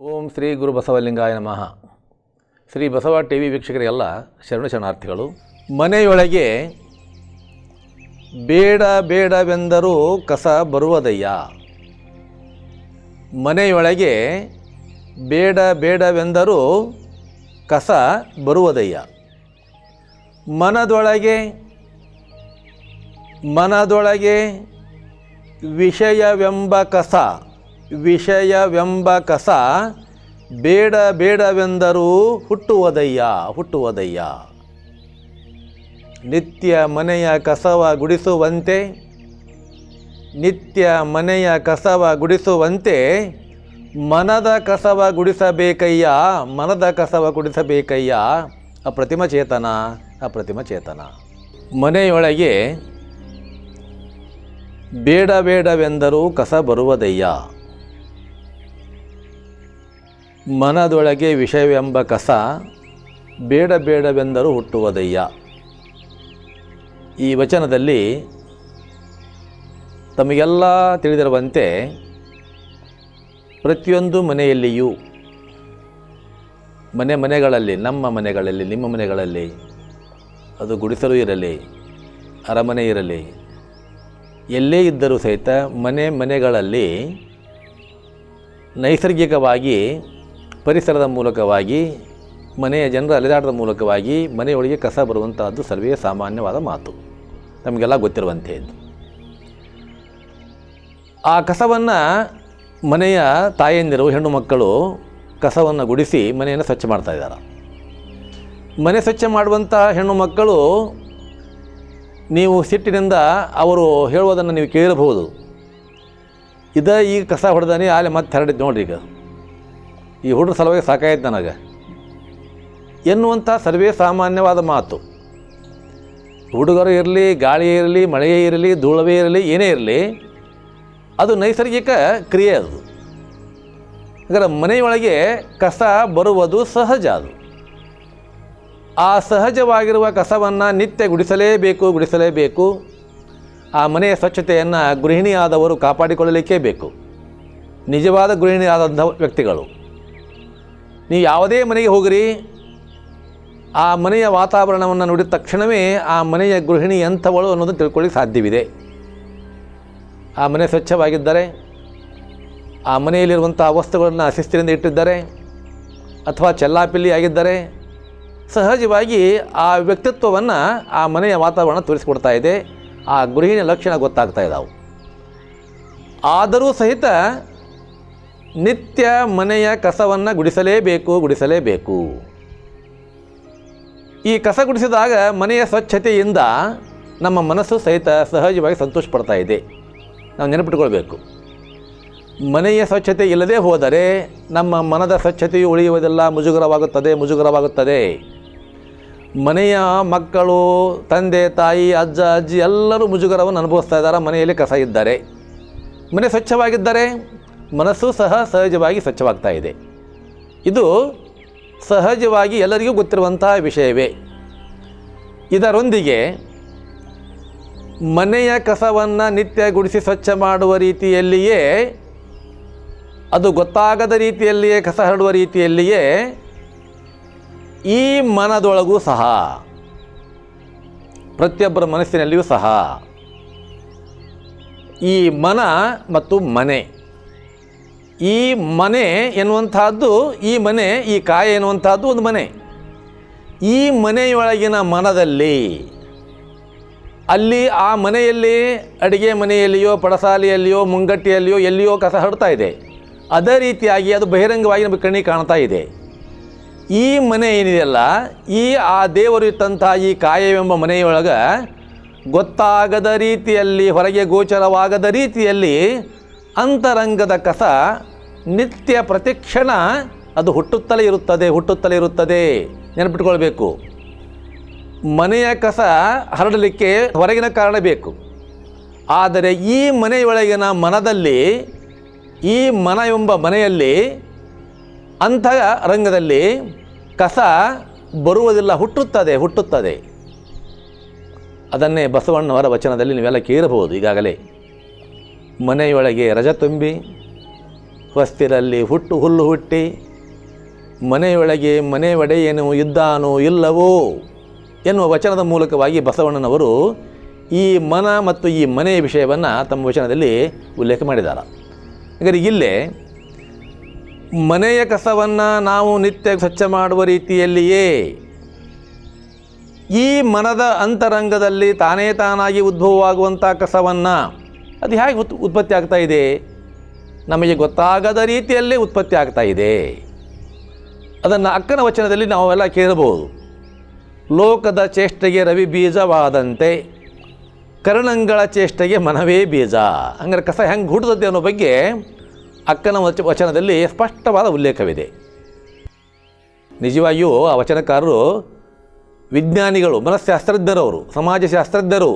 ಓಂ ಶ್ರೀ ಗುರು ಬಸವಲಿಂಗಾಯ ನಮಃ. Shri Basava T V ವೀಕ್ಷಕರಿಗೆಲ್ಲ ಶರಣ ಶರಣಾರ್ಥಿಗಳು, ಮನೆಯೊಳಗೆ ಬೇಡ ಬೇಡವೆಂದರೂ ಕಸ ಬರುವುದಯ್ಯ. ಮನೆಯೊಳಗೆ ಬೇಡ ಬೇಡವೆಂದರೂ ಕಸ ಬರುವುದಯ್ಯ. ಮನದೊಳಗೆ ಮನದೊಳಗೆ ವಿಷಯವೆಂಬ ಕಸ ವಿಷಯವೆಂಬ ಕಸ ಬೇಡ ಬೇಡವೆಂದರೂ ಹುಟ್ಟುವುದಯ್ಯ ಹುಟ್ಟುವುದಯ್ಯ. ನಿತ್ಯ ಮನೆಯ ಕಸವ ಗುಡಿಸುವಂತೆ, ನಿತ್ಯ ಮನೆಯ ಕಸವ ಗುಡಿಸುವಂತೆ, ಮನದ ಕಸವ ಗುಡಿಸಬೇಕಯ್ಯ, ಮನದ ಕಸವ ಗುಡಿಸಬೇಕಯ್ಯ. ಅಪ್ರತಿಮ ಚೇತನ ಅಪ್ರತಿಮ ಚೇತನ. ಮನೆಯೊಳಗೆ ಬೇಡ ಬೇಡವೆಂದರೂ ಕಸ ಬರುವುದಯ್ಯ. ಮನದೊಳಗೆ ವಿಷಯವೆಂಬ ಕಸ ಬೇಡ ಬೇಡವೆಂದರೂ ಹುಟ್ಟುವುದಯ್ಯ. ಈ ವಚನದಲ್ಲಿ ತಮಗೆಲ್ಲ ತಿಳಿದಿರುವಂತೆ ಪ್ರತಿಯೊಂದು ಮನೆಯಲ್ಲಿಯೂ, ಮನೆ ಮನೆಗಳಲ್ಲಿ, ನಮ್ಮ ಮನೆಗಳಲ್ಲಿ, ನಿಮ್ಮ ಮನೆಗಳಲ್ಲಿ, ಅದು ಗುಡಿಸಲು ಇರಲಿ, ಅರಮನೆ ಇರಲಿ, ಎಲ್ಲೇ ಇದ್ದರೂ ಸಹಿತ ಮನೆ ಮನೆಗಳಲ್ಲಿ ನೈಸರ್ಗಿಕವಾಗಿ ಪರಿಸರದ ಮೂಲಕವಾಗಿ, ಮನೆಯ ಜನರ ಅಲೆದಾಟದ ಮೂಲಕವಾಗಿ ಮನೆಯೊಳಗೆ ಕಸ ಬರುವಂತಹದ್ದು ಸರ್ವೇ ಸಾಮಾನ್ಯವಾದ ಮಾತು. ನಮಗೆಲ್ಲ ಗೊತ್ತಿರುವಂಥದ್ದು ಆ ಕಸವನ್ನು ಮನೆಯ ತಾಯಂದಿರು, ಹೆಣ್ಣು ಮಕ್ಕಳು ಕಸವನ್ನು ಗುಡಿಸಿ ಮನೆಯನ್ನು ಸ್ವಚ್ಛ ಮಾಡ್ತಾ ಇದ್ದಾರೆ. ಮನೆ ಸ್ವಚ್ಛ ಮಾಡುವಂಥ ಹೆಣ್ಣು ಮಕ್ಕಳು ನೀವು ಸಿಟ್ಟಿನಿಂದ ಅವರು ಹೇಳುವುದನ್ನು ನೀವು ಕೇಳಿರಬಹುದು ಇದ ಈಗ ಕಸ ಹೊಡೆದಾನೆ ಆಲೆ ಮತ್ತೆ ಹರಡಿದ್ದು ನೋಡ್ರಿ ಈಗ. ಈ ಹುಡುಗ್ರ ಸಲುವಾಗಿ ಸಾಕಾಯ್ತು ನನಗೆ. ಎನ್ನುವಂಥ ಸರ್ವೇ ಸಾಮಾನ್ಯವಾದ ಮಾತು. ಹುಡುಗರು ಇರಲಿ ಗಾಳಿಯೇ ಇರಲಿ ಮಳೆಯೇ ಇರಲಿ, ಧೂಳವೇ ಇರಲಿ, ಏನೇ ಇರಲಿ, ಅದು ನೈಸರ್ಗಿಕ ಕ್ರಿಯೆ ಅದು. ಅದರ ಮನೆಯೊಳಗೆ ಕಸ ಬರುವುದು ಸಹಜ ಅದು. ಆ ಸಹಜವಾಗಿರುವ ಕಸವನ್ನು ನಿತ್ಯ ಗುಡಿಸಲೇಬೇಕು ಗುಡಿಸಲೇಬೇಕು. ಆ ಮನೆಯ ಸ್ವಚ್ಛತೆಯನ್ನು ಗೃಹಿಣಿಯಾದವರು ಕಾಪಾಡಿಕೊಳ್ಳಲಿಕ್ಕೇ ಬೇಕು. ನಿಜವಾದ ಗೃಹಿಣಿಯಾದಂಥ ವ್ಯಕ್ತಿಗಳು. ನೀವು ಯಾವುದೇ ಮನೆಗೆ ಹೋಗಿರಿ, ಆ ಮನೆಯ ವಾತಾವರಣವನ್ನು ನೋಡಿದ ತಕ್ಷಣವೇ ಆ ಮನೆಯ ಗೃಹಿಣಿ ಎಂಥವಳು ಅನ್ನೋದನ್ನು ತಿಳ್ಕೊಳ್ಳಿಕ್ಕೆ ಸಾಧ್ಯವಿದೆ. ಆ ಮನೆ ಸ್ವಚ್ಛವಾಗಿದ್ದರೆ, ಆ ಮನೆಯಲ್ಲಿರುವಂಥ ವಸ್ತುಗಳನ್ನು ಶಿಸ್ತಿನಿಂದ ಇಟ್ಟಿದ್ದಾರೆ, ಅಥವಾ ಚೆಲ್ಲಾಪಿಲ್ಲಿ ಆಗಿದ್ದರೆ, ಸಹಜವಾಗಿ ಆ ವ್ಯಕ್ತಿತ್ವವನ್ನು ಆ ಮನೆಯ ವಾತಾವರಣ ತೋರಿಸಿಕೊಡ್ತಾ ಇದೆ. ಆ ಗೃಹಿಣಿಯ ಲಕ್ಷಣ ಗೊತ್ತಾಗ್ತಾ ಇದ್ದಾವೆ ಆದರೂ ಸಹಿತ ನಿತ್ಯ ಮನೆಯ ಕಸವನ್ನು ಗುಡಿಸಲೇಬೇಕು ಗುಡಿಸಲೇಬೇಕು. ಈ ಕಸ ಗುಡಿಸಿದಾಗ ಮನೆಯ ಸ್ವಚ್ಛತೆಯಿಂದ ನಮ್ಮ ಮನಸ್ಸು ಸಹಿತ ಸಹಜವಾಗಿ ಸಂತೋಷ ಪಡ್ತಾ ಇದೆ. ನಾವು ನೆನಪಿಟ್ಕೊಳ್ಬೇಕು. ಮನೆಯ ಸ್ವಚ್ಛತೆ ಇಲ್ಲದೆ ಹೋದರೆ ನಮ್ಮ ಮನದ ಸ್ವಚ್ಛತೆಯು ಉಳಿಯುವುದೆಲ್ಲ ಮುಜುಗರವಾಗುತ್ತದೆ ಮುಜುಗರವಾಗುತ್ತದೆ. ಮನೆಯ ಮಕ್ಕಳು, ತಂದೆ, ತಾಯಿ, ಅಜ್ಜ, ಅಜ್ಜಿ ಎಲ್ಲರೂ ಮುಜುಗರವನ್ನು ಅನುಭವಿಸ್ತಾ ಇದ್ದಾರೆ, ಮನೆಯಲ್ಲಿ ಕಸ ಇದ್ದಾರೆ. ಮನೆ ಸ್ವಚ್ಛವಾಗಿದ್ದರೆ ಮನಸ್ಸು ಸಹ ಸಹಜವಾಗಿ ಸ್ವಚ್ಛವಾಗ್ತಾ ಇದೆ. ಇದು ಸಹಜವಾಗಿ ಎಲ್ಲರಿಗೂ ಗೊತ್ತಿರುವಂತಹ ವಿಷಯವೇ. ಇದರೊಂದಿಗೆ ಮನೆಯ ಕಸವನ್ನು ನಿತ್ಯ ಗುಡಿಸಿ ಸ್ವಚ್ಛ ಮಾಡುವ ರೀತಿಯಲ್ಲಿಯೇ, ಅದು ಗೊತ್ತಾಗದ ರೀತಿಯಲ್ಲಿಯೇ, ಕಸ ಹರಡುವ ರೀತಿಯಲ್ಲಿಯೇ ಈ ಮನದೊಳಗೂ ಸಹ, ಪ್ರತಿಯೊಬ್ಬರ ಮನಸ್ಸಿನಲ್ಲಿಯೂ ಸಹ ಈ ಮನ ಮತ್ತು ಮನೆ ಈ ಮನೆ ಎನ್ನುವಂತಹದ್ದು ಈ ಮನೆ, ಈ ಕಾಯ ಎನ್ನುವಂತಹದ್ದು ಒಂದು ಮನೆ. ಈ ಮನೆಯೊಳಗಿನ ಮನದಲ್ಲಿ, ಅಲ್ಲಿ ಆ ಮನೆಯಲ್ಲಿ ಅಡುಗೆ ಮನೆಯಲ್ಲಿಯೋ, ಪಡಸಾಲೆಯಲ್ಲಿಯೋ, ಮುಂಗಟ್ಟಿಯಲ್ಲಿಯೋ ಎಲ್ಲಿಯೋ ಕಸ ಹರಡ್ತಾ ಇದೆ. ಅದೇ ರೀತಿಯಾಗಿ ಅದು ಬಹಿರಂಗವಾಗಿ ನಮಗೆ ಕಣ್ಣಿ ಕಾಣ್ತಾ ಇದೆ. ಈ ಮನೆ ಏನಿದೆಯಲ್ಲ, ಈ ಆ ದೇವರು ಇಟ್ಟಂಥ ಈ ಕಾಯವೆಂಬ ಮನೆಯೊಳಗೆ ಗೊತ್ತಾಗದ ರೀತಿಯಲ್ಲಿ, ಹೊರಗೆ ಗೋಚರವಾಗದ ರೀತಿಯಲ್ಲಿ ಅಂತರಂಗದ ಕಸ ನಿತ್ಯ ಪ್ರತಿಕ್ಷಣ ಅದು ಹುಟ್ಟುತ್ತಲೇ ಇರುತ್ತದೆ ಹುಟ್ಟುತ್ತಲೇ ಇರುತ್ತದೆ. ನೆನಪಿಟ್ಕೊಳ್ಬೇಕು. ಮನೆಯ ಕಸ ಹರಡಲಿಕ್ಕೆ ಹೊರಗಿನ ಕಾರಣ ಬೇಕು. ಆದರೆ ಈ ಮನೆಯೊಳಗಿನ ಮನದಲ್ಲಿ, ಈ ಮನ ಎಂಬ ಮನೆಯಲ್ಲಿ ಅಂಥ ರಂಗದಲ್ಲಿ ಕಸ ಬರುವುದಿಲ್ಲ, ಹುಟ್ಟುತ್ತದೆ ಹುಟ್ಟುತ್ತದೆ. ಅದನ್ನೇ ಬಸವಣ್ಣವರ ವಚನದಲ್ಲಿ ನೀವೆಲ್ಲ ಕೇಳಬಹುದು ಈಗಾಗಲೇ. ಮನೆಯೊಳಗೆ ರಜ ತುಂಬಿ ಹೊಸ್ತಿರಲ್ಲಿ ಹುಟ್ಟು ಹುಲ್ಲು ಹುಟ್ಟಿ ಮನೆಯೊಳಗೆ ಮನೆ ಒಡೆಯೇನು ಇದ್ದಾನೋ ಇಲ್ಲವೋ ಎನ್ನುವ ವಚನದ ಮೂಲಕವಾಗಿ ಬಸವಣ್ಣನವರು ಈ ಮನ ಮತ್ತು ಈ ಮನೆಯ ವಿಷಯವನ್ನು ತಮ್ಮ ವಚನದಲ್ಲಿ ಉಲ್ಲೇಖ ಮಾಡಿದ್ದಾರೆ. ಹಾಗಾದರೆ ಇಲ್ಲೇ ಮನೆಯ ಕಸವನ್ನು ನಾವು ನಿತ್ಯ ಸ್ವಚ್ಛ ಮಾಡುವ ರೀತಿಯಲ್ಲಿಯೇ ಈ ಮನದ ಅಂತರಂಗದಲ್ಲಿ ತಾನೇ ತಾನಾಗಿ ಉದ್ಭವವಾಗುವಂಥ ಕಸವನ್ನು ಅದು ಹೇಗೆ ಉತ್ ಉತ್ಪತ್ತಿ ಆಗ್ತಾ ಇದೆ? ನಮಗೆ ಗೊತ್ತಾಗದ ರೀತಿಯಲ್ಲೇ ಉತ್ಪತ್ತಿ ಆಗ್ತಾ ಇದೆ. ಅದನ್ನು ಅಕ್ಕನ ವಚನದಲ್ಲಿ ನಾವೆಲ್ಲ ಕೇಳಬಹುದು. ಲೋಕದ ಚೇಷ್ಟೆಗೆ ರವಿ ಬೀಜವಾದಂತೆ, ಕರ್ಣಂಗಳ ಚೇಷ್ಟೆಗೆ ಮನವೇ ಬೀಜ. ಹಂಗಾರೆ ಕಸ ಹೆಂಗೆ ಹುಟ್ಟುತ್ತದೆ ಅನ್ನೋ ಬಗ್ಗೆ ಅಕ್ಕನ ವಚ ವಚನದಲ್ಲಿ ಸ್ಪಷ್ಟವಾದ ಉಲ್ಲೇಖವಿದೆ. ನಿಜವಾಗಿಯೂ ಆ ವಚನಕಾರರು ವಿಜ್ಞಾನಿಗಳು ಮನಸ್ಶಾಸ್ತ್ರಜ್ಞರವರು ಸಮಾಜಶಾಸ್ತ್ರಜ್ಞರು,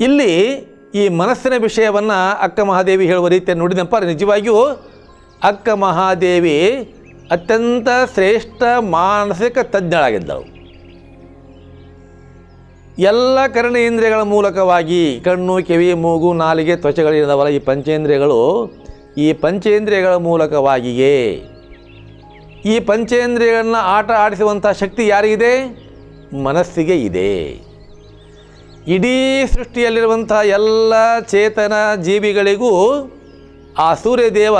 ಇಲ್ಲಿ ಈ ಮನಸ್ಸಿನ ವಿಷಯವನ್ನು ಅಕ್ಕ ಮಹಾದೇವಿ ಹೇಳುವ ರೀತಿಯನ್ನು ನೋಡಿದಪ್ಪ ನಿಜವಾಗಿಯೂ ಅಕ್ಕ ಮಹಾದೇವಿ ಅತ್ಯಂತ ಶ್ರೇಷ್ಠ ಮಾನಸಿಕ ತಜ್ಞಳಾಗಿದ್ದಳು. ಎಲ್ಲ ಕರ್ಣೇಂದ್ರಿಯಗಳ ಮೂಲಕವಾಗಿ ಕಣ್ಣು, ಕಿವಿ, ಮೂಗು, ನಾಲಿಗೆ ತ್ವಚಗಳಿದ್ದಾವಲ್ಲ ಈ ಪಂಚೇಂದ್ರಿಯಗಳು. ಈ ಪಂಚೇಂದ್ರಿಯಗಳ ಮೂಲಕವಾಗಿಯೇ ಈ ಪಂಚೇಂದ್ರಿಯಗಳನ್ನು ಆಟ ಆಡಿಸುವಂಥ ಶಕ್ತಿ ಯಾರಿಗಿದೆ? ಮನಸ್ಸಿಗೆ ಇದೆ. ಇಡೀ ಸೃಷ್ಟಿಯಲ್ಲಿರುವಂಥ ಎಲ್ಲ ಚೇತನ ಜೀವಿಗಳಿಗೂ ಆ ಸೂರ್ಯದೇವ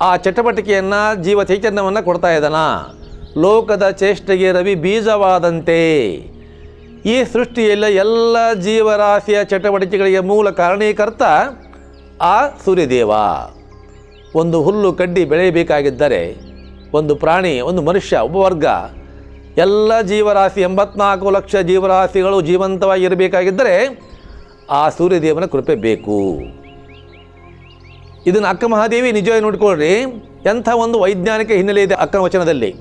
ಆ ಚಟುವಟಿಕೆಯನ್ನು ಜೀವ ಚೈತನ್ಯವನ್ನು ಕೊಡ್ತಾ ಇದ್ದಾನ. ಲೋಕದ ಚೇಷ್ಟೆಗೆ ರವಿ ಬೀಜವಾದಂತೆ. ಈ ಸೃಷ್ಟಿಯಲ್ಲಿ ಎಲ್ಲ ಜೀವರಾಶಿಯ ಚಟುವಟಿಕೆಗಳಿಗೆ ಮೂಲ ಕಾರಣೀಕರ್ತ ಆ ಸೂರ್ಯದೇವ. ಒಂದು ಹುಲ್ಲು ಕಡ್ಡಿ ಬೆಳೆಯಬೇಕಾಗಿದ್ದರೆ, ಒಂದು ಪ್ರಾಣಿ, ಒಂದು ಮನುಷ್ಯ, ಒಬ್ಬ ವರ್ಗ ಎಲ್ಲ ಜೀವರಾಶಿ ಎಂಬತ್ನಾಲ್ಕು ಲಕ್ಷ ಜೀವರಾಶಿಗಳು ಜೀವಂತವಾಗಿರಬೇಕಾಗಿದ್ದರೆ ಆ ಸೂರ್ಯದೇವನ ಕೃಪೆ ಬೇಕು. ಇದನ್ನು ಅಕ್ಕ ಮಹಾದೇವಿ ನಿಜವಾಗಿ ನೋಡಿಕೊಳ್ಳ್ರಿ ಎಂಥ ಒಂದು ವೈಜ್ಞಾನಿಕ ಹಿನ್ನೆಲೆ ಇದೆ ಅಕ್ಕನ ವಚನದಲ್ಲಿ.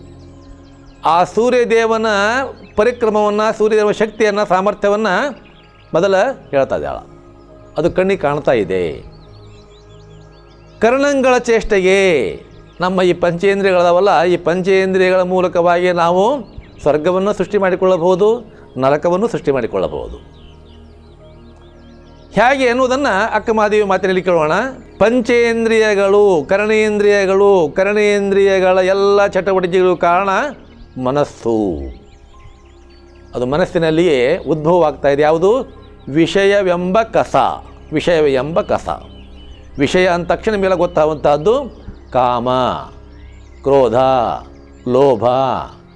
ಆ ಸೂರ್ಯದೇವನ ಪರಿಕ್ರಮವನ್ನು, ಸೂರ್ಯದೇವನ ಶಕ್ತಿಯನ್ನು, ಸಾಮರ್ಥ್ಯವನ್ನು ಮೊದಲ ಹೇಳ್ತಾ ಇದ್ದಾಳ. ಅದು ಕಣ್ಣಿಗೆ ಕಾಣ್ತಾ ಇದೆ. ಕರ್ಣಂಗಳ ಚೇಷ್ಟೆಗೆ ನಮ್ಮ ಈ ಪಂಚೇಂದ್ರಿಯಗಳದವಲ್ಲ, ಈ ಪಂಚೇಂದ್ರಿಯಗಳ ಮೂಲಕವಾಗಿ ನಾವು ಸ್ವರ್ಗವನ್ನು ಸೃಷ್ಟಿ ಮಾಡಿಕೊಳ್ಳಬಹುದು, ನರಕವನ್ನು ಸೃಷ್ಟಿ ಮಾಡಿಕೊಳ್ಳಬಹುದು. ಹೇಗೆ ಎನ್ನುವುದನ್ನು ಅಕ್ಕಮಾದೇವಿ ಮಾತಿನಲ್ಲಿ ಕೇಳೋಣ. ಪಂಚೇಂದ್ರಿಯಗಳು, ಕರಣೇಂದ್ರಿಯಗಳು, ಕರಣೇಂದ್ರಿಯಗಳ ಎಲ್ಲ ಚಟುವಟಿಕೆಗಳು ಕಾರಣ ಮನಸ್ಸು. ಅದು ಮನಸ್ಸಿನಲ್ಲಿಯೇ ಉದ್ಭವವಾಗ್ತಾ ಇದೆ. ಯಾವುದು? ವಿಷಯವೆಂಬ ಕಸ. ವಿಷಯವೆಂಬ ಕಸ. ವಿಷಯ ಅಂದ ತಕ್ಷಣ ಮೇಲೆ ಗೊತ್ತಾಗುವಂತಹದ್ದು ಕಾಮ, ಕ್ರೋಧ, ಲೋಭ.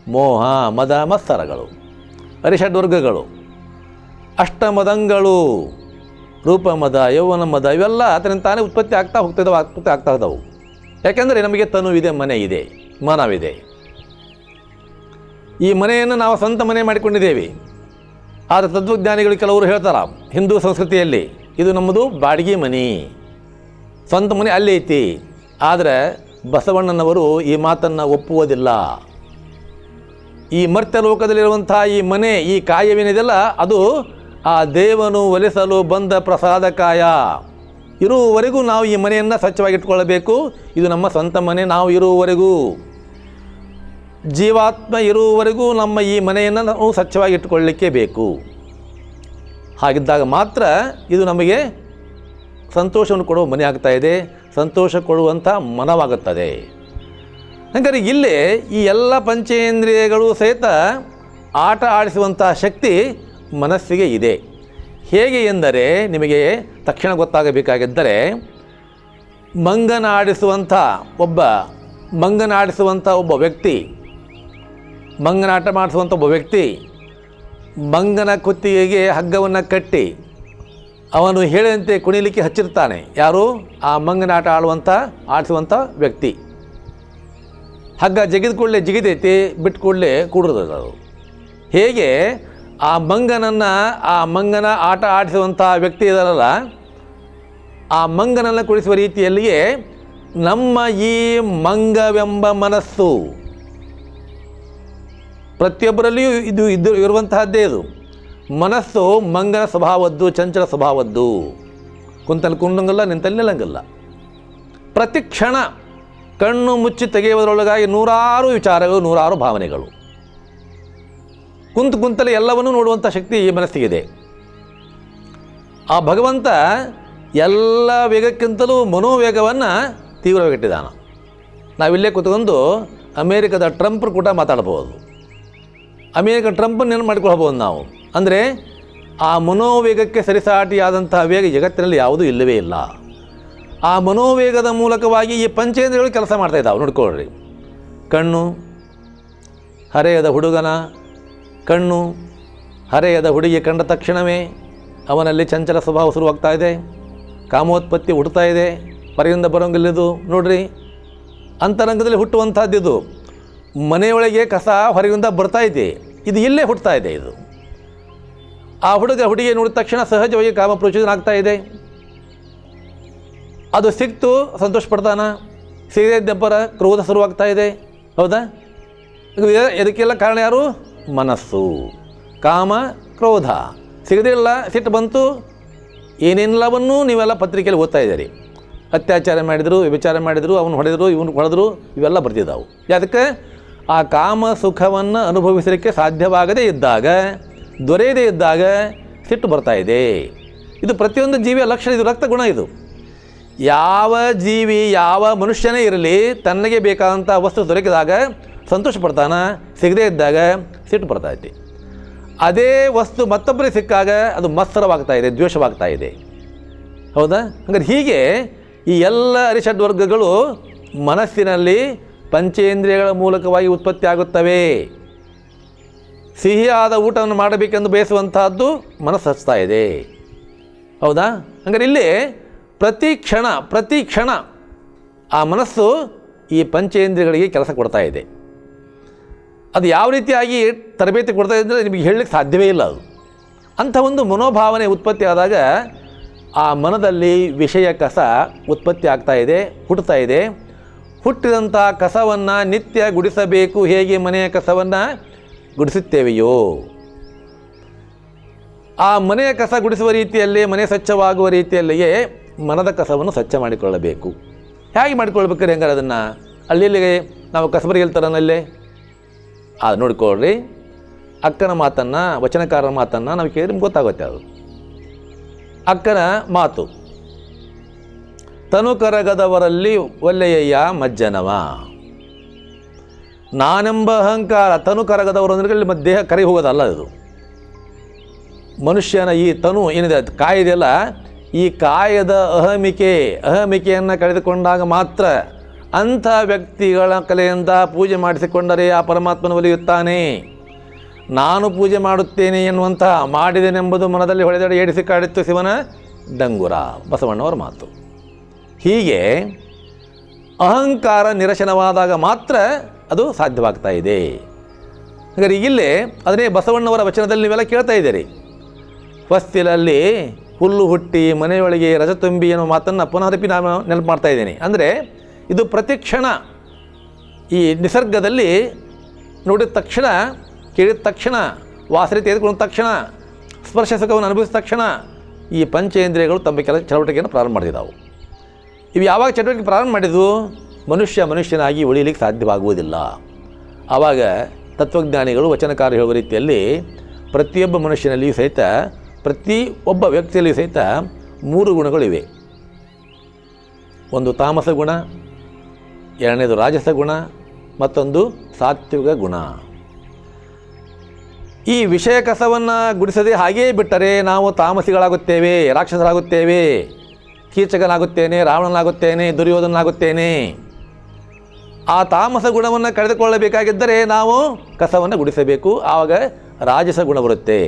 ಮೋಹ, ಮದ, ಮತ್ಸರಗಳು ಅರಿಷಡ್ವರ್ಗಗಳು ಅಷ್ಟಮದಂಗಳು, ರೂಪಮದ ಯೌವನ ಮದ ಇವೆಲ್ಲ ಅದರಿಂದ ತಾನೇ ಉತ್ಪತ್ತಿ ಆಗ್ತಾ ಹೋಗ್ತಿದ್ದಾವೆ, ಉತ್ಪತ್ತಿ ಆಗ್ತಾ ಇದ್ದಾವೆ ಯಾಕೆಂದರೆ ನಮಗೆ ತನುವಿದೆ ಮನೆ ಇದೆ, ಮನವಿದೆ. ಈ ಮನೆಯನ್ನು ನಾವು ಸ್ವಂತ ಮನೆ ಮಾಡಿಕೊಂಡಿದ್ದೇವೆ. ಆದರೆ ತತ್ವಜ್ಞಾನಿಗಳು ಕೆಲವರು ಹೇಳ್ತಾರೆ, ಹಿಂದೂ ಸಂಸ್ಕೃತಿಯಲ್ಲಿ ಇದು ನಮ್ಮದು ಬಾಡಿಗೆ ಮನೆ. ಸ್ವಂತ ಮನೆ ಅಲ್ಲಿ ಐತಿ. ಆದರೆ ಬಸವಣ್ಣನವರು ಈ ಮಾತನ್ನು ಒಪ್ಪುವುದಿಲ್ಲ. ಈ ಮರ್ತ್ಯ ಲೋಕದಲ್ಲಿರುವಂಥ ಈ ಮನೆ, ಈ ಕಾಯವೇನಿದೆಲ್ಲ ಅದು ಆ ದೇವನು ಒಲಿಸಲು ಬಂದ ಪ್ರಸಾದ ಕಾಯ. ಇರುವವರೆಗೂ ನಾವು ಈ ಮನೆಯನ್ನು ಸ್ವಚ್ಛವಾಗಿಟ್ಕೊಳ್ಳಬೇಕು. ಇದು ನಮ್ಮ ಸ್ವಂತ ಮನೆ, ನಾವು ಇರುವವರೆಗೂ. ಜೀವಾತ್ಮ ಇರುವವರೆಗೂ ನಮ್ಮ ಈ ಮನೆಯನ್ನು ನಾವು ಸ್ವಚ್ಛವಾಗಿಟ್ಟುಕೊಳ್ಳಲಿಕ್ಕೆ ಬೇಕು. ಹಾಗಿದ್ದಾಗ ಮಾತ್ರ ಇದು ನಮಗೆ ಸಂತೋಷವನ್ನು ಕೊಡುವ ಮನೆ ಆಗ್ತಾ ಇದೆ. ಸಂತೋಷ ಕೊಡುವಂಥ ಮನವಾಗುತ್ತದೆ. ಹಾಗಾದ್ರೆ ಇಲ್ಲಿ ಈ ಎಲ್ಲ ಪಂಚೇಂದ್ರಿಯಗಳು ಸಹಿತ ಆಟ ಆಡಿಸುವಂಥ ಶಕ್ತಿ ಮನಸ್ಸಿಗೆ ಇದೆ. ಹೇಗೆ ಎಂದರೆ ನಿಮಗೆ ತಕ್ಷಣ ಗೊತ್ತಾಗಬೇಕಾಗಿದ್ದರೆ ಮಂಗನ ಆಡಿಸುವಂಥ ಒಬ್ಬ ಮಂಗನ ಆಡಿಸುವಂಥ ಒಬ್ಬ ವ್ಯಕ್ತಿ, ಮಂಗನಾಟ ಮಾಡಿಸುವಂಥ ಒಬ್ಬ ವ್ಯಕ್ತಿ, ಮಂಗನ ಕುತ್ತಿಗೆಗೆ ಹಗ್ಗವನ್ನು ಕಟ್ಟಿ ಅವನು ಹೇಳಿದಂತೆ ಕುಣಿಲಿಕ್ಕೆ ಹಚ್ಚಿರ್ತಾನೆ ಯಾರು? ಆ ಮಂಗನಾಟ ಆಡುವಂಥ, ಆಡಿಸುವಂಥ ವ್ಯಕ್ತಿ. ಹಗ್ಗ ಜಗಿದ ಕೂಡಲೇ ಜಿಗಿದೈತಿ ಬಿಟ್ಟು ಕೂಡಲೇ ಕೂಡಿರ್ತದೆ ಅದು. ಹೇಗೆ? ಆ ಮಂಗನನ್ನು, ಆ ಮಂಗನ ಆಟ ಆಡಿಸುವಂಥ ವ್ಯಕ್ತಿ ಇದಾರಲ್ಲ, ಆ ಮಂಗನನ್ನು ಕುಳಿಸುವ ರೀತಿಯಲ್ಲಿಯೇ ನಮ್ಮ ಈ ಮಂಗವೆಂಬ ಮನಸ್ಸು. ಪ್ರತಿಯೊಬ್ಬರಲ್ಲಿಯೂ ಇದು ಇದ್ದು ಇರುವಂತಹದ್ದೇ ಇದು. ಮನಸ್ಸು ಮಂಗನ ಸ್ವಭಾವದ್ದು, ಚಂಚಲ ಸ್ವಭಾವದ್ದು. ಕುಂತಲ್ಲಿ ಕುಂಡಂಗಲ್ಲ ನಿಂತಲ್ಲಿ ನಿಲ್ಲಂಗಲ್ಲ. ಪ್ರತಿ ಕ್ಷಣ ಕಣ್ಣು ಮುಚ್ಚಿ ತೆಗೆಯುವುದರೊಳಗಾಗಿ ನೂರಾರು ವಿಚಾರಗಳು, ನೂರಾರು ಭಾವನೆಗಳು. ಕುಂತು ಕುಂತಲೆ ಎಲ್ಲವನ್ನೂ ನೋಡುವಂಥ ಶಕ್ತಿ ಈ ಮನಸ್ಸಿಗಿದೆ. ಆ ಭಗವಂತ ಎಲ್ಲ ವೇಗಕ್ಕಿಂತಲೂ ಮನೋವೇಗವನ್ನು ತೀವ್ರವಾಗಿಟ್ಟಿದ್ದಾನೆ ನಾವಿಲ್ಲೇ ಕೂತ್ಕೊಂಡು ಅಮೇರಿಕದ ಟ್ರಂಪ್ ಕೂಡ ಮಾತಾಡ್ಬೋದು. ಅಮೇರಿಕ ಟ್ರಂಪನ್ನು ಏನು ಮಾಡಿಕೊಳ್ಬೋದು ನಾವು. ಅಂದರೆ ಆ ಮನೋವೇಗಕ್ಕೆ ಸರಿಸಾಟಿಯಾದಂತಹ ವೇಗ ಜಗತ್ತಿನಲ್ಲಿ ಯಾವುದೂ ಇಲ್ಲವೇ ಇಲ್ಲ. ಆ ಮನೋವೇಗದ ಮೂಲಕವಾಗಿ ಈ ಪಂಚೇಂದ್ರಿಯಗಳು ಕೆಲಸ ಮಾಡ್ತಾ ಇದ್ದಾವೆ. ನೋಡ್ಕೊಳ್ರಿ ಕಣ್ಣು, ಹರೆಯದ ಹುಡುಗನ ಕಣ್ಣು, ಹರೆಯದ ಹುಡುಗಿ ಕಂಡ ತಕ್ಷಣವೇ ಅವನಲ್ಲಿ ಚಂಚಲ ಸ್ವಭಾವ ಶುರುವಾಗ್ತಾ ಇದೆ. ಕಾಮೋತ್ಪತ್ತಿ ಹುಟ್ಟುತ್ತಾ ಇದೆ. ಪರೆಯಿಂದ ಬರೋಂಗಿಲ್ಲದು. ನೋಡ್ರಿ, ಅಂತರಂಗದಲ್ಲಿ ಹುಟ್ಟುವಂಥದ್ದಿದು ಮನೆಯೊಳಗೆ ಕಸ ಹೊರಗಿಂದ ಬರ್ತಾ ಇದೆ. ಇದು ಇಲ್ಲೇ ಹುಟ್ಟುತ್ತಾ ಇದೆ ಇದು. ಆ ಹುಡುಗ ಹುಡುಗಿ ನೋಡಿದ ತಕ್ಷಣ ಸಹಜವಾಗಿ ಕಾಮ ಪ್ರಚೋದನಾಗ್ತಾ ಇದೆ. ಅದು ಸಿಕ್ತು, ಸಂತೋಷ ಪಡ್ತಾನ. ಸಿಗದಬ್ಬರ ಕ್ರೋಧ ಶುರುವಾಗ್ತಾ ಇದೆ. ಹೌದಾ? ಇದು ಇದಕ್ಕೆಲ್ಲ ಕಾರಣ ಯಾರು? ಮನಸ್ಸು. ಕಾಮ, ಕ್ರೋಧ. ಸಿಗದಿಲ್ಲ, ಸಿಟ್ಟು ಬಂತು. ಏನೆಲ್ಲವನ್ನೂ ನೀವೆಲ್ಲ ಪತ್ರಿಕೆಯಲ್ಲಿ ಓದ್ತಾ ಇದ್ದೀರಿ. ಅತ್ಯಾಚಾರ ಮಾಡಿದರು, ವ್ಯಭಿಚಾರ ಮಾಡಿದರು, ಅವನು ಹೊಡೆದರು, ಇವನು ಹೊಡೆದರು, ಇವೆಲ್ಲ ಬರ್ತಿದ್ದಾವೆ. ಅದಕ್ಕೆ ಆ ಕಾಮ ಸುಖವನ್ನು ಅನುಭವಿಸಲಿಕ್ಕೆ ಸಾಧ್ಯವಾಗದೇ ಇದ್ದಾಗ, ದೊರೆಯದೇ ಇದ್ದಾಗ ಸಿಟ್ಟು ಬರ್ತಾ ಇದೆ. ಇದು ಪ್ರತಿಯೊಂದು ಜೀವಿಯ ಲಕ್ಷಣ, ಇದು ರಕ್ತ ಗುಣ ಇದು. ಯಾವ ಜೀವಿ, ಯಾವ ಮನುಷ್ಯನೇ ಇರಲಿ ತನಗೆ ಬೇಕಾದಂಥ ವಸ್ತು ದೊರಕಿದಾಗ ಸಂತೋಷ ಪಡ್ತಾನ, ಸಿಗದೇ ಇದ್ದಾಗ ಸಿಟ್ಟು ಬರ್ತೈತಿ ಅದೇ ವಸ್ತು ಮತ್ತೊಬ್ಬರಿಗೆ ಸಿಕ್ಕಾಗ ಅದು ಮತ್ಸರವಾಗ್ತಾ ಇದೆ, ದ್ವೇಷವಾಗ್ತಾ ಇದೆ. ಹೌದಾ? ಹಂಗಾರೆ ಹೀಗೆ ಈ ಎಲ್ಲ ಅರಿಷಡ್ ವರ್ಗಗಳು ಮನಸ್ಸಿನಲ್ಲಿ ಪಂಚೇಂದ್ರಿಯಗಳ ಮೂಲಕವಾಗಿ ಉತ್ಪತ್ತಿ ಆಗುತ್ತವೆ. ಸಿಹಿಯಾದ ಊಟವನ್ನು ಮಾಡಬೇಕೆಂದು ಬಯಸುವಂತಹದ್ದು ಮನಸ್ಸು ಹಚ್ತಾ ಇದೆ. ಹೌದಾ? ಹಂಗಾರೆ ಇಲ್ಲಿ ಪ್ರತಿ ಕ್ಷಣ ಪ್ರತಿ ಕ್ಷಣ ಆ ಮನಸ್ಸು ಈ ಪಂಚೇಂದ್ರಿಯಗಳಿಗೆ ಕೆಲಸ ಕೊಡ್ತಾ ಇದೆ. ಅದು ಯಾವ ರೀತಿಯಾಗಿ ತರಬೇತಿ ಕೊಡ್ತಾ ಇದೆ ಅಂದರೆ ನಿಮಗೆ ಹೇಳಲಿಕ್ಕೆ ಸಾಧ್ಯವೇ ಇಲ್ಲ ಅದು. ಅಂಥ ಒಂದು ಮನೋಭಾವನೆ ಉತ್ಪತ್ತಿ ಆದಾಗ ಆ ಮನದಲ್ಲಿ ವಿಷಯ ಕಸ ಉತ್ಪತ್ತಿ ಆಗ್ತಾ ಇದೆ ಹುಟ್ಟುತ್ತಾ ಇದೆ. ಹುಟ್ಟಿದಂಥ ಕಸವನ್ನು ನಿತ್ಯ ಗುಡಿಸಬೇಕು, ಹೇಗೆ ಮನೆಯ ಕಸವನ್ನು ಗುಡಿಸುತ್ತೇವೆಯೋ? ಆ ಮನೆಯ ಕಸ ಗುಡಿಸುವ ರೀತಿಯಲ್ಲಿ, ಮನೆ ಸ್ವಚ್ಛವಾಗುವ ರೀತಿಯಲ್ಲಿಯೇ ಮನದ ಕಸವನ್ನು ಸ್ವಚ್ಛ ಮಾಡಿಕೊಳ್ಳಬೇಕು. ಹೇಗೆ ಮಾಡಿಕೊಳ್ಬೇಕಾದ್ರೆ ಹೆಂಗಾರೆ ಅದನ್ನು? ಅಲ್ಲಿಲ್ಲಿಗೆ ನಾವು ಕಸಬರಿಗೆ ಹೇಳ್ತಾರನಲ್ಲೇ? ಅದು ನೋಡ್ಕೊಳ್ರಿ. ಅಕ್ಕನ ಮಾತನ್ನು ವಚನಕಾರರ ಮಾತನ್ನು ನಾವು ಕೇಳಿ ನಿಮ್ಗೆ ಗೊತ್ತಾಗುತ್ತೆ ಅದು. ಅಕ್ಕನ ಮಾತು. ತನು ಕರಗದವರಲ್ಲಿ ಒಲ್ಲೆಯಯ್ಯ ಮಜ್ಜನವ. ನಾನೆಂಬ ಅಹಂಕಾರ, ತನು ಕರಗದವರು ಅಂದರೆ ಮತ್ತೆ ದೇಹ ಕರಗಿ ಹೋಗೋದಲ್ಲ ಇದು ಮನುಷ್ಯನ ಈ ತನು ಏನಿದೆ ಅದು ಕಾಯಿದೆಯಲ್ಲ ಈ ಕಾಯದ ಅಹಮಿಕೆ, ಅಹಮಿಕೆಯನ್ನು ಕಳೆದುಕೊಂಡಾಗ ಮಾತ್ರ ಅಂಥ ವ್ಯಕ್ತಿಗಳ ಕಲೆಯಿಂದ ಪೂಜೆ ಮಾಡಿಸಿಕೊಂಡರೆ ಆ ಪರಮಾತ್ಮನ ಒಲಿಯುತ್ತಾನೆ. ನಾನು ಪೂಜೆ ಮಾಡುತ್ತೇನೆ ಎನ್ನುವಂತಹ ಮಾಡಿದೆನೆಂಬುದು ಮನದಲ್ಲಿ ಹೊಳೆದಡೆ ಏಡಿಸಿ ಕಾಡಿತ್ತು ಶಿವನ ಡಂಗುರ, ಬಸವಣ್ಣವರ ಮಾತು. ಹೀಗೆ ಅಹಂಕಾರ ನಿರಶನವಾದಾಗ ಮಾತ್ರ ಅದು ಸಾಧ್ಯವಾಗ್ತಾ ಇದೆ. ಹಾಗಾದರೆ ಇಲ್ಲೇ ಅದನ್ನೇ ಬಸವಣ್ಣವರ ವಚನದಲ್ಲಿ ನೀವೆಲ್ಲ ಕೇಳ್ತಾ ಇದ್ದೀರಿ. ಹೊಸ್ತಿಲಲ್ಲಿ ಹುಲ್ಲು ಹುಟ್ಟಿ ಮನೆಯೊಳಗೆ ರಜ ತುಂಬಿ ಅನ್ನೋ ಮಾತನ್ನು ಪುನರಪಿ ನಾನು ನೆನಪು ಮಾಡ್ತಾ ಇದ್ದೀನಿ. ಅಂದರೆ ಇದು ಪ್ರತಿ ಕ್ಷಣ ಈ ನಿಸರ್ಗದಲ್ಲಿ ನೋಡಿದ ತಕ್ಷಣ, ಕೇಳಿದ ತಕ್ಷಣ, ವಾಸನೆ ತೆಗೆದುಕೊಂಡ ತಕ್ಷಣ, ಸ್ಪರ್ಶ ಸುಖವನ್ನು ಅನುಭವಿಸಿದ ತಕ್ಷಣ ಈ ಪಂಚೇಂದ್ರಿಯಗಳು ತಮ್ಮ ಕೆಲ ಚಟುವಟಿಕೆಯನ್ನು ಪ್ರಾರಂಭ ಮಾಡಿದವು. ಇವು ಯಾವಾಗ ಚಟುವಟಿಕೆ ಪ್ರಾರಂಭ ಮಾಡಿದ್ವು? ಮನುಷ್ಯ ಮನುಷ್ಯನಾಗಿ ಉಳಿಯಲಿಕ್ಕೆ ಸಾಧ್ಯವಾಗುವುದಿಲ್ಲ. ಆವಾಗ ತತ್ವಜ್ಞಾನಿಗಳು ವಚನಕಾರ ಹೇಳುವ ರೀತಿಯಲ್ಲಿ ಪ್ರತಿಯೊಬ್ಬ ಮನುಷ್ಯನಲ್ಲಿಯೂ ಸಹಿತ ಪ್ರತಿ ಒಬ್ಬ ವ್ಯಕ್ತಿಯಲ್ಲಿ ಸಹಿತ ಮೂರು ಗುಣಗಳಿವೆ. ಒಂದು ತಾಮಸ ಗುಣ, ಎರಡನೇದು ರಾಜಸ ಗುಣ, ಮತ್ತೊಂದು ಸಾತ್ವಿಕ ಗುಣ. ಈ ವಿಷಯ ಕಸವನ್ನು ಗುಡಿಸದೆ ಹಾಗೇ ಬಿಟ್ಟರೆ ನಾವು ತಾಮಸಿಗಳಾಗುತ್ತೇವೆ, ರಾಕ್ಷಸರಾಗುತ್ತೇವೆ, ಕೀಚಕನಾಗುತ್ತೇನೆ, ರಾವಣನಾಗುತ್ತೇನೆ ದುರ್ಯೋಧನಾಗುತ್ತೇನೆ ಆ ತಾಮಸ ಗುಣವನ್ನು ಕಳೆದುಕೊಳ್ಳಬೇಕಾಗಿದ್ದರೆ ನಾವು ಕಸವನ್ನು ಗುಡಿಸಬೇಕು, ಆವಾಗ ರಾಜಸ ಗುಣ ಬರುತ್ತೆ.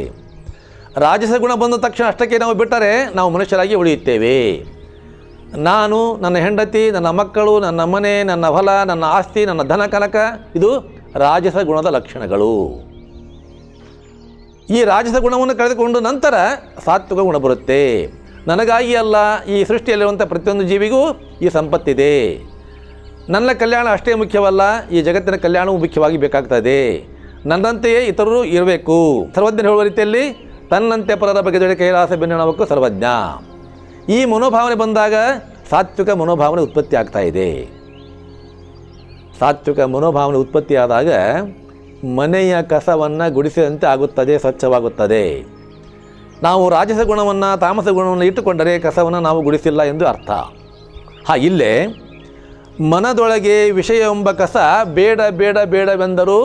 ರಾಜಸ ಗುಣ ಬಂದ ತಕ್ಷಣ ಅಷ್ಟಕ್ಕೆ ನಾವು ಬಿಟ್ಟರೆ ನಾವು ಮನುಷ್ಯರಾಗಿ ಉಳಿಯುತ್ತೇವೆ. ನಾನು, ನನ್ನ ಹೆಂಡತಿ, ನನ್ನ ಮಕ್ಕಳು, ನನ್ನ ಮನೆ, ನನ್ನ ಹೊಲ, ನನ್ನ ಆಸ್ತಿ, ನನ್ನ ಧನ ಕನಕ, ಇದು ರಾಜಸ ಗುಣದ ಲಕ್ಷಣಗಳು. ಈ ರಾಜಸ ಗುಣವನ್ನು ಕಳೆದುಕೊಂಡು ನಂತರ ಸಾತ್ವಿಕ ಗುಣ ಬರುತ್ತೆ. ನನಗಾಗಿ ಅಲ್ಲ, ಈ ಸೃಷ್ಟಿಯಲ್ಲಿರುವಂಥ ಪ್ರತಿಯೊಂದು ಜೀವಿಗೂ ಈ ಸಂಪತ್ತಿದೆ. ನನ್ನ ಕಲ್ಯಾಣ ಅಷ್ಟೇ ಮುಖ್ಯವಲ್ಲ, ಈ ಜಗತ್ತಿನ ಕಲ್ಯಾಣವೂ ಮುಖ್ಯವಾಗಿ ಬೇಕಾಗ್ತದೆ. ನನ್ನಂತೆಯೇ ಇತರರು ಇರಬೇಕು. ಸರ್ವಜ್ಞರು ಹೇಳುವ ರೀತಿಯಲ್ಲಿ ತನ್ನಂತೆ ಪರರ ಬಗ್ಗೆ ಜೊತೆ ಕೈಲಾಸ ಬೆನ್ನಣವಕ್ಕು ಸರ್ವಜ್ಞ. ಈ ಮನೋಭಾವನೆ ಬಂದಾಗ ಸಾತ್ವಿಕ ಮನೋಭಾವನೆ ಉತ್ಪತ್ತಿ ಆಗ್ತಾ ಇದೆ. ಸಾತ್ವಿಕ ಮನೋಭಾವನೆ ಉತ್ಪತ್ತಿಯಾದಾಗ ಮನೆಯ ಕಸವನ್ನು ಗುಡಿಸಿದಂತೆ ಆಗುತ್ತದೆ, ಸ್ವಚ್ಛವಾಗುತ್ತದೆ. ನಾವು ರಾಜಸ ಗುಣವನ್ನು, ತಾಮಸ ಗುಣವನ್ನು ಇಟ್ಟುಕೊಂಡರೆ ಕಸವನ್ನು ನಾವು ಗುಡಿಸಿಲ್ಲ ಎಂದು ಅರ್ಥ. ಹಾಂ, ಇಲ್ಲೇ ಮನದೊಳಗೆ ವಿಷಯ ಎಂಬ ಕಸ ಬೇಡ ಬೇಡ, ಬೇಡವೆಂದರೂ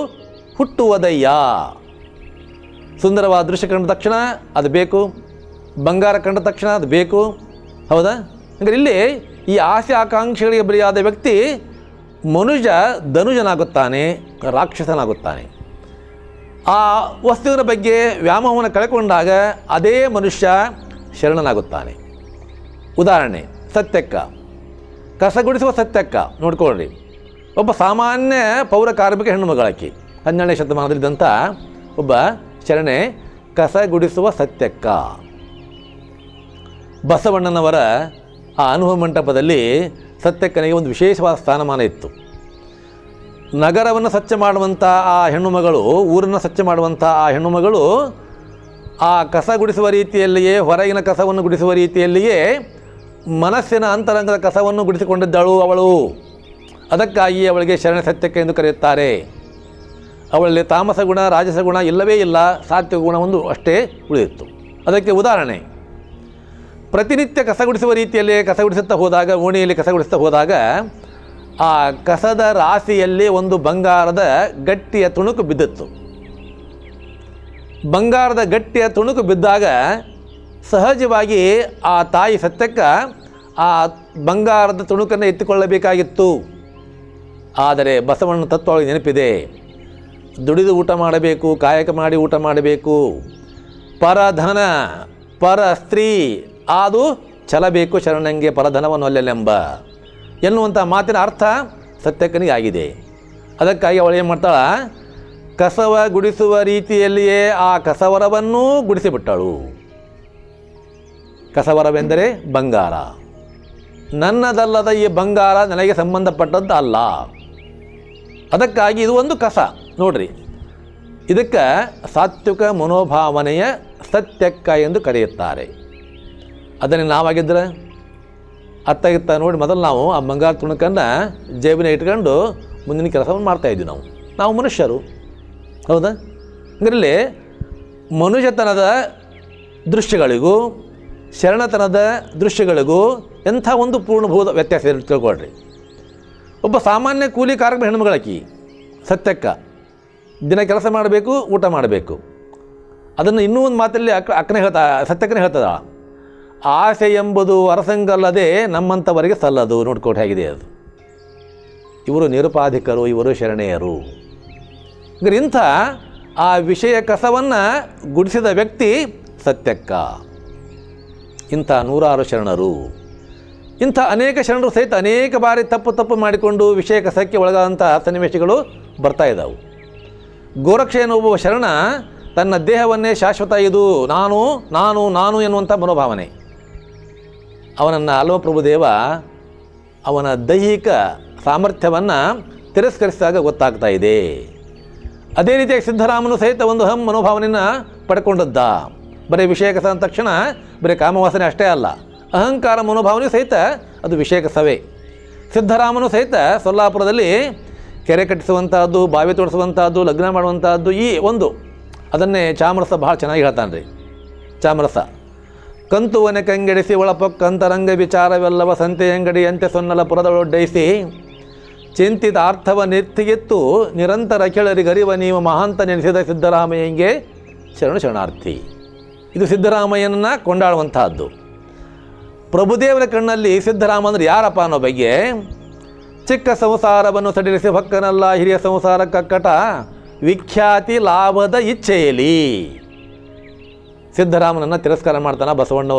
ಹುಟ್ಟುವುದಯ್ಯ. ಸುಂದರವಾದ ದೃಶ್ಯ ಕಂಡ ತಕ್ಷಣ ಅದು ಬೇಕು. ಬಂಗಾರ ಕಂಡ ತಕ್ಷಣ ಅದು ಬೇಕು. ಹೌದಾ? ಹಂಗಾರೆ ಇಲ್ಲಿ ಈ ಆಸೆ ಆಕಾಂಕ್ಷೆಗಳಿಗೆ ಬಲಿಯಾದ ವ್ಯಕ್ತಿ ಮನುಜ ಧನುಜನಾಗುತ್ತಾನೆ, ರಾಕ್ಷಸನಾಗುತ್ತಾನೆ. ಆ ವಸ್ತುವಿನ ಬಗ್ಗೆ ವ್ಯಾಮೋಹವನ್ನು ಕಳೆಕೊಂಡಾಗ ಅದೇ ಮನುಷ್ಯ ಶರಣನಾಗುತ್ತಾನೆ. ಉದಾಹರಣೆ, ಸತ್ಯಕ್ಕ. ಕಸಗುಡಿಸುವ ಸತ್ಯಕ್ಕ, ನೋಡ್ಕೊಳ್ಳಿ. ಒಬ್ಬ ಸಾಮಾನ್ಯ ಪೌರ ಕಾರ್ಮಿಕ ಹೆಣ್ಣು ಮಗಳಾಕಿ. ಹನ್ನೆರಡನೇ ಶತಮಾನದಲ್ಲಿದ್ದಂಥ ಒಬ್ಬ ಶರಣೆ, ಕಸಗುಡಿಸುವ ಸತ್ಯಕ್ಕ. ಬಸವಣ್ಣನವರ ಆ ಅನುಭವ ಮಂಟಪದಲ್ಲಿ ಸತ್ಯಕ್ಕನಿಗೆ ಒಂದು ವಿಶೇಷವಾದ ಸ್ಥಾನಮಾನ ಇತ್ತು. ನಗರವನ್ನು ಸ್ವಚ್ಛ ಮಾಡುವಂಥ ಆ ಹೆಣ್ಣುಮಗಳು ಊರನ್ನು ಸ್ವಚ್ಛ ಮಾಡುವಂಥ ಆ ಹೆಣ್ಣುಮಗಳು ಆ ಕಸ ಗುಡಿಸುವ ರೀತಿಯಲ್ಲಿಯೇ, ಹೊರಗಿನ ಕಸವನ್ನು ಗುಡಿಸುವ ರೀತಿಯಲ್ಲಿಯೇ ಮನಸ್ಸಿನ ಅಂತರಂಗದ ಕಸವನ್ನು ಗುಡಿಸಿಕೊಂಡಿದ್ದಳು ಅವಳು. ಅದಕ್ಕಾಗಿ ಅವಳಿಗೆ ಶರಣ ಸತ್ಯಕ್ಕೆ ಎಂದು ಕರೆಯುತ್ತಾರೆ. ಅವಳಲ್ಲಿ ತಾಮಸ ಗುಣ, ರಾಜಸ ಗುಣ ಇಲ್ಲವೇ ಇಲ್ಲ. ಸಾತ್ವಿಕ ಗುಣ ಒಂದು ಅಷ್ಟೇ ಉಳಿದಿತ್ತು. ಅದಕ್ಕೆ ಉದಾಹರಣೆ. ಪ್ರತಿನಿತ್ಯ ಕಸ ಗುಡಿಸುವ ರೀತಿಯಲ್ಲಿ ಕಸ ಗುಡಿಸುತ್ತಾ ಹೋದಾಗ, ಓಣಿಯಲ್ಲಿ ಕಸ ಗುಡಿಸುತ್ತಾ ಹೋದಾಗ, ಆ ಕಸದ ರಾಶಿಯಲ್ಲಿ ಒಂದು ಬಂಗಾರದ ಗಟ್ಟಿಯ ತುಣುಕು ಬಿದ್ದಿತ್ತು. ಬಂಗಾರದ ಗಟ್ಟಿಯ ತುಣುಕು ಬಿದ್ದಾಗ ಸಹಜವಾಗಿ ಆ ತಾಯಿ ಸತ್ಯಕ್ಕ ಆ ಬಂಗಾರದ ತುಣುಕನ್ನು ಎತ್ತಿಕೊಳ್ಳಬೇಕಾಗಿತ್ತು. ಆದರೆ ಬಸವಣ್ಣ ತತ್ವ ನೆನಪಿದೆ. ದುಡಿದು ಊಟ ಮಾಡಬೇಕು, ಕಾಯಕ ಮಾಡಿ ಊಟ ಮಾಡಬೇಕು. ಪರಧನ ಪರ ಸ್ತ್ರೀ ಅದು ಚಲಬೇಕು ಶರಣಂಗೆ ಪರಧನವನ್ನು ಅಲ್ಲೆಲ್ಲೆಂಬ ಎನ್ನುವಂಥ ಮಾತಿನ ಅರ್ಥ ಸತ್ಯಕ್ಕನಿಗೆ ಆಗಿದೆ. ಅದಕ್ಕಾಗಿ ಅವಳು ಏನು ಮಾಡ್ತಾಳ? ಕಸವ ಗುಡಿಸುವ ರೀತಿಯಲ್ಲಿಯೇ ಆ ಕಸವರವನ್ನೂ ಗುಡಿಸಿಬಿಟ್ಟಳು. ಕಸವರವೆಂದರೆ ಬಂಗಾರ. ನನ್ನದಲ್ಲದ ಈ ಬಂಗಾರ ನನಗೆ ಸಂಬಂಧಪಟ್ಟದ್ದು ಅಲ್ಲ. ಅದಕ್ಕಾಗಿ ಇದು ಒಂದು ಕಸ. ನೋಡ್ರಿ. ಇದಕ್ಕೆ ಸಾತ್ವಿಕ ಮನೋಭಾವನೆಯ ಸತ್ಯಕ್ಕ ಎಂದು ಕರೆಯುತ್ತಾರೆ. ಅದನ್ನು ನಾವಾಗಿದ್ದರೆ ಅತ್ತ ಇತ್ತ ನೋಡಿ, ಮೊದಲು ನಾವು ಆ ಬಂಗಾರ ತುಣುಕನ್ನು ಜೇಬಿನ ಇಟ್ಕೊಂಡು ಮುಂದಿನ ಕೆಲಸವನ್ನು ಮಾಡ್ತಾಯಿದ್ವಿ ನಾವು. ನಾವು ಮನುಷ್ಯರು. ಹೌದಾ? ಇದರಲ್ಲಿ ಮನುಷ್ಯತನದ ದೃಶ್ಯಗಳಿಗೂ, ಶರಣತನದ ದೃಶ್ಯಗಳಿಗೂ ಎಂಥ ಒಂದು ಪೂರ್ಣಭೂತ ವ್ಯತ್ಯಾಸ ತಿಳ್ಕೊಳ್ರಿ. ಒಬ್ಬ ಸಾಮಾನ್ಯ ಕೂಲಿ ಕಾರ್ಮಿಕ ಹೆಣ್ಮಗಳಾಕಿ ಸತ್ಯಕ್ಕ. ದಿನ ಕೆಲಸ ಮಾಡಬೇಕು, ಊಟ ಮಾಡಬೇಕು. ಅದನ್ನು ಇನ್ನೂ ಒಂದು ಮಾತಲ್ಲಿ ಅಕ್ಕ, ಅಕ್ಕನೇ ಹೇಳ್ತಾ, ಸತ್ಯಕ್ಕನೇ ಹೇಳ್ತದ? ಆಸೆ ಎಂಬುದು ಅರಸಂಗಲ್ಲದೆ ನಮ್ಮಂಥವರಿಗೆ ಸಲ್ಲದು. ನೋಡ್ಕೊಟ್ಟು ಹೇಗಿದೆ ಅದು. ಇವರು ನಿರುಪಾಧಿಕರು, ಇವರು ಶರಣೆಯರು. ಇಂಥ ಆ ವಿಷಯ ಕಸವನ್ನು ಗುಡಿಸಿದ ವ್ಯಕ್ತಿ ಸತ್ಯಕ್ಕ. ಇಂಥ ನೂರಾರು ಶರಣರು. ಇಂಥ ಅನೇಕ ಶರಣರು ಸಹಿತ ಅನೇಕ ಬಾರಿ ತಪ್ಪು ತಪ್ಪು ಮಾಡಿಕೊಂಡು ವಿಷಯ ಕಸಕ್ಕೆ ಒಳಗಾದಂಥ ಸನ್ನಿವೇಶಗಳು ಬರ್ತಾ ಇದ್ದಾವೆ ಗೋರಕ್ಷ ಎನ್ನುವ ಶರಣ ತನ್ನ ದೇಹವನ್ನೇ ಶಾಶ್ವತ ಇದು ನಾನು ನಾನು ನಾನು ಎನ್ನುವಂಥ ಮನೋಭಾವನೆ. ಅವನನ್ನು ಅಲ್ವ ಪ್ರಭುದೇವ ಅವನ ದೈಹಿಕ ಸಾಮರ್ಥ್ಯವನ್ನು ತಿರಸ್ಕರಿಸಿದಾಗ ಗೊತ್ತಾಗ್ತಾ ಇದೆ. ಅದೇ ರೀತಿಯಾಗಿ ಸಿದ್ಧರಾಮನು ಸಹಿತ ಒಂದು ಹಂ ಮನೋಭಾವನೆಯನ್ನು ಪಡ್ಕೊಂಡದ್ದ. ಬರೀ ವಿಷಯಕಸ ಅಂದ ತಕ್ಷಣ ಬರೀ ಕಾಮವಾಸನೆ ಅಷ್ಟೇ ಅಲ್ಲ. ಅಹಂಕಾರ ಮನೋಭಾವನೆ ಸಹಿತ ಅದು ವಿಷಯಕಸವೇ. ಸಿದ್ಧರಾಮನು ಸಹಿತ ಸೊಲ್ಲಾಪುರದಲ್ಲಿ ಕೆರೆ ಕಟ್ಟಿಸುವಂಥದ್ದು ಬಾವಿ ತೋಡಿಸುವಂಥದ್ದು ಲಗ್ನ ಮಾಡುವಂಥದ್ದು ಈ ಒಂದು ಅದನ್ನೇ ಚಾಮರಸ ಭಾಳ ಚೆನ್ನಾಗಿ ಹೇಳ್ತಾನೆ ರೀ ಚಾಮರಸ ಕಂತುವನೆ ಕಂಗೆಡಿಸಿ ಒಳಪೊಕ್ಕಂತರಂಗ ವಿಚಾರವೆಲ್ಲವ ಸಂತೆಯಂಗಡಿಯಂತೆ ಸೊನ್ನಲ ಪುರದೊಡ್ಡೈಸಿ, ಚಿಂತಿತ ಅರ್ಥವ ನೆತ್ತಿಗೆತ್ತು ನಿರಂತರ ಕೆಳರಿಗರಿವ ನೀವು ಮಹಾಂತ ನೆನೆಸಿದ ಸಿದ್ದರಾಮಯ್ಯಂಗೆ ಶರಣ ಶರಣಾರ್ಥಿ. ಇದು ಸಿದ್ದರಾಮಯ್ಯನನ್ನು ಕೊಂಡಾಡುವಂತಹದ್ದು ಪ್ರಭುದೇವರ ಕಣ್ಣಲ್ಲಿ ಸಿದ್ಧರಾಮ ಅಂದ್ರೆ ಯಾರಪ್ಪ ಅನ್ನೋ ಬಗ್ಗೆ ಚಿಕ್ಕ ಸಂಸಾರವನ್ನು ಸಡಿಲಿಸಿ ಭಕ್ಕನಲ್ಲ ಹಿರಿಯ ಸಂಸಾರ ಕಕ್ಕಟ ವಿಖ್ಯಾತಿ ಲಾಭದ ಇಚ್ಛೆಯಲ್ಲಿ. ಸಿದ್ಧರಾಮನನ್ನು ತಿರಸ್ಕಾರ ಮಾಡ್ತಾನೆ ಬಸವಣ್ಣ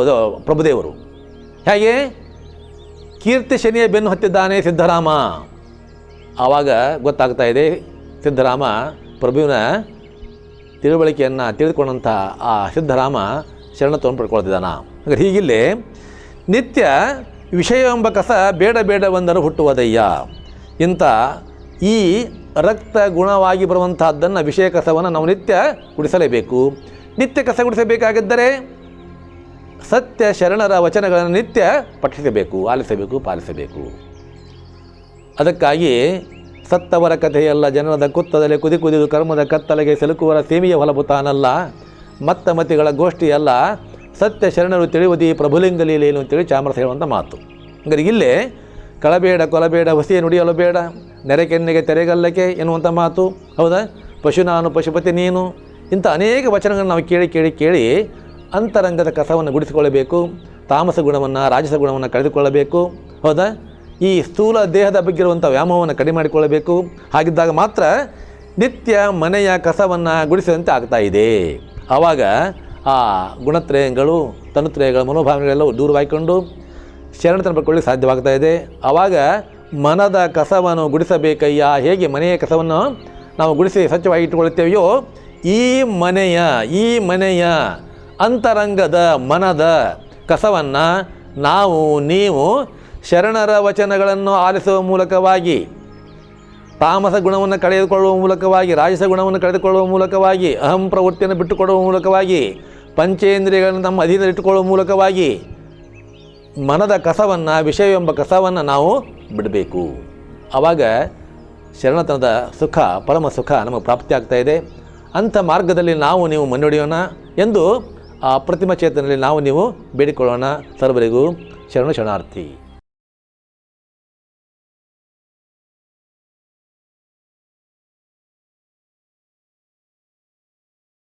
ಪ್ರಭುದೇವರು. ಹೇಗೆ? ಕೀರ್ತಿ ಶನಿಯ ಬೆನ್ನು ಹತ್ತಿದ್ದಾನೆ ಸಿದ್ಧರಾಮ. ಆವಾಗ ಗೊತ್ತಾಗ್ತಾ ಇದೆ ಸಿದ್ಧರಾಮ ಪ್ರಭುವಿನ ತಿಳುವಳಿಕೆಯನ್ನು ತಿಳಿದುಕೊಂಡಂಥ ಆ ಸಿದ್ಧರಾಮ ಶರಣತ್ವವನ್ನು ಪಡ್ಕೊಳ್ತಿದ್ದಾನ ಹಾಗಾದ್ರೆ ಹೀಗಿಲ್ಲಿ ನಿತ್ಯ ವಿಷಯ ಎಂಬ ಕಸ ಬೇಡ ಬೇಡವೆಂದರೂ ಹುಟ್ಟುವುದಯ್ಯ. ಇಂಥ ಈ ರಕ್ತ ಗುಣವಾಗಿ ಬರುವಂತಹದ್ದನ್ನು ವಿಷಯ ಕಸವನ್ನು ನಾವು ನಿತ್ಯ ಗುಡಿಸಲೇಬೇಕು ನಿತ್ಯ ಕಸ ಗುಡಿಸಬೇಕಾಗಿದ್ದರೆ ಸತ್ಯ ಶರಣರ ವಚನಗಳನ್ನು ನಿತ್ಯ ಪಠಿಸಬೇಕು, ಆಲಿಸಬೇಕು, ಪಾಲಿಸಬೇಕು. ಅದಕ್ಕಾಗಿ ಸತ್ತವರ ಕಥೆಯಲ್ಲ ಜನರದ ಕುತ್ತದಲ್ಲಿ ಕುದಿ ಕುದಿದು ಕರ್ಮದ ಕತ್ತಲೆಗೆ ಸಿಲುಕುವರ ಸೇಮಿಯ ಹೊಲಭುತಾನಲ್ಲ ಮತ್ತ ಮತಿಗಳ ಗೋಷ್ಠಿಯಲ್ಲ ಸತ್ಯ ಶರಣರು ತಿಳಿಯುವುದಿ ಪ್ರಭುಲಿಂಗ ಲೀಲೆಯನ್ನು ಅಂತೇಳಿ ಚಾಮರಸ ಹೇಳುವಂಥ ಮಾತು. ಹಂಗಾರೆ ಇಲ್ಲೇ ಕಳಬೇಡ ಕೊಲಬೇಡ ಹೊಸಿಯ ನುಡಿಯಲು ಬೇಡ, ನೆರೆಕೆನ್ನೆಗೆ ತೆರೆಗಲ್ಲಕ್ಕೆ ಎನ್ನುವಂಥ ಮಾತು. ಹೌದಾ? ಪಶು ನಾನು, ಪಶುಪತಿ ನೀನು. ಇಂಥ ಅನೇಕ ವಚನಗಳನ್ನು ನಾವು ಕೇಳಿ ಕೇಳಿ ಕೇಳಿ ಅಂತರಂಗದ ಕಸವನ್ನು ಗುಡಿಸಿಕೊಳ್ಳಬೇಕು, ತಾಮಸ ಗುಣವನ್ನು, ರಾಜಸ ಗುಣವನ್ನು ಕಳೆದುಕೊಳ್ಳಬೇಕು. ಹೌದಾ? ಈ ಸ್ಥೂಲ ದೇಹದ ಬಗ್ಗೆ ಇರುವಂಥ ವ್ಯಾಮೋಹವನ್ನು ಕಡಿಮೆ ಮಾಡಿಕೊಳ್ಳಬೇಕು. ಹಾಗಿದ್ದಾಗ ಮಾತ್ರ ನಿತ್ಯ ಮನೆಯ ಕಸವನ್ನು ಗುಡಿಸಿದಂತೆ ಆಗ್ತಾ ಇದೆ. ಆವಾಗ ಆ ಗುಣತ್ರಯಗಳು, ತನುತ್ರಯಗಳ, ಮನೋಭಾವನೆಗಳೆಲ್ಲ ದೂರವಾಗಿಕೊಂಡು ಶರಣತನ ಪಡ್ಕೊಳ್ಳಿಕ್ಕೆ ಸಾಧ್ಯವಾಗ್ತಾ ಇದೆ. ಆವಾಗ ಮನದ ಕಸವನ್ನು ಗುಡಿಸಬೇಕಯ್ಯ? ಹೇಗೆ ಮನೆಯ ಕಸವನ್ನು ನಾವು ಗುಡಿಸಿ ಸ್ವಚ್ಛವಾಗಿ ಇಟ್ಟುಕೊಳ್ಳುತ್ತೇವೆಯೋ? ಈ ಮನೆಯ ಈ ಮನೆಯ ಅಂತರಂಗದ ಮನದ ಕಸವನ್ನು ನಾವು, ನೀವು ಶರಣರ ವಚನಗಳನ್ನು ಆಲಿಸುವ ಮೂಲಕವಾಗಿ, ತಾಮಸ ಗುಣವನ್ನು ಕಳೆದುಕೊಳ್ಳುವ ಮೂಲಕವಾಗಿ, ರಾಜಸ ಗುಣವನ್ನು ಕಳೆದುಕೊಳ್ಳುವ ಮೂಲಕವಾಗಿ, ಅಹಂ ಪ್ರವೃತ್ತಿಯನ್ನು ಬಿಟ್ಟುಕೊಡುವ ಮೂಲಕವಾಗಿ ಪಂಚೇಂದ್ರಿಯಗಳನ್ನು ನಮ್ಮ ಅಧೀನದಲ್ಲಿಟ್ಟುಕೊಳ್ಳುವ ಮೂಲಕವಾಗಿ ಮನದ ಕಸವನ್ನು, ವಿಷಯವೆಂಬ ಕಸವನ್ನು ನಾವು ಬಿಡಬೇಕು. ಆವಾಗ ಶರಣತನದ ಸುಖ, ಪರಮ ಸುಖ ನಮಗೆ ಪ್ರಾಪ್ತಿಯಾಗ್ತಾ ಇದೆ. ಅಂಥ ಮಾರ್ಗದಲ್ಲಿ ನಾವು ನೀವು ಮುನ್ನಡೆಯೋಣ ಎಂದು ಆ ಪ್ರತಿಮ ಚೇತನದಲ್ಲಿ ನಾವು ನೀವು ಬೇಡಿಕೊಳ್ಳೋಣ. ಸರ್ವರಿಗೂ ಶರಣ ಶರಣಾರ್ಥಿ.